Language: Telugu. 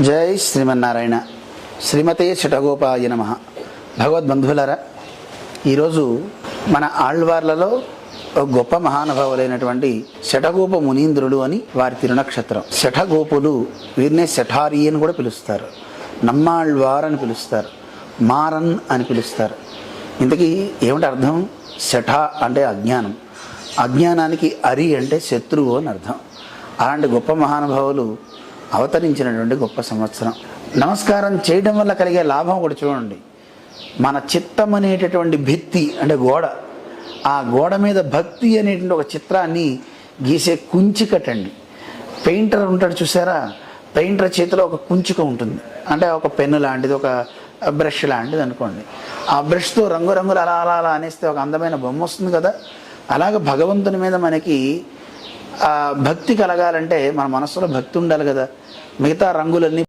జై శ్రీమన్నారాయణ. శ్రీమతే శటగోపాయ నమ. భగవద్బంధువులారా ఈరోజు మన ఆళ్వార్లలో ఒక గొప్ప మహానుభావులైనటువంటి శటగోప మునీంద్రుడు అని వారి తిరునక్షత్రం. శఠగోపులు వీరినే శఠారి అని కూడా పిలుస్తారు. నమ్మాళ్వార్ అని పిలుస్తారు. మారన్ అని పిలుస్తారు. ఇంతకీ ఏమిటి అర్థం? శఠ అంటే అజ్ఞానం. అజ్ఞానానికి అరి అంటే శత్రువు అని అర్థం. అలాంటి గొప్ప మహానుభావులు అవతరించినటువంటి గొప్ప సంవత్సరం. నమస్కారం చేయడం వల్ల కలిగే లాభం కూడా చూడండి. మన చిత్తం అనేటటువంటి భిత్తి అంటే గోడ. ఆ గోడ మీద భక్తి అనేటువంటి ఒక చిత్రాన్ని గీసే కుంచికటండి. పెయింటర్ ఉంటాడు చూసారా? పెయింటర్ చేతిలో ఒక కుంచుక ఉంటుంది. అంటే ఒక పెన్ను లాంటిది ఒక బ్రష్ లాంటిది అనుకోండి. ఆ బ్రష్తో రంగురంగులు అలా అలా అలా అనేస్తే ఒక అందమైన బొమ్మ వస్తుంది కదా? అలాగే భగవంతుని మీద మనకి భక్తి కలగాలంటే మన మనసులో భక్తి ఉండాలి కదా. మిగతా రంగులన్నీ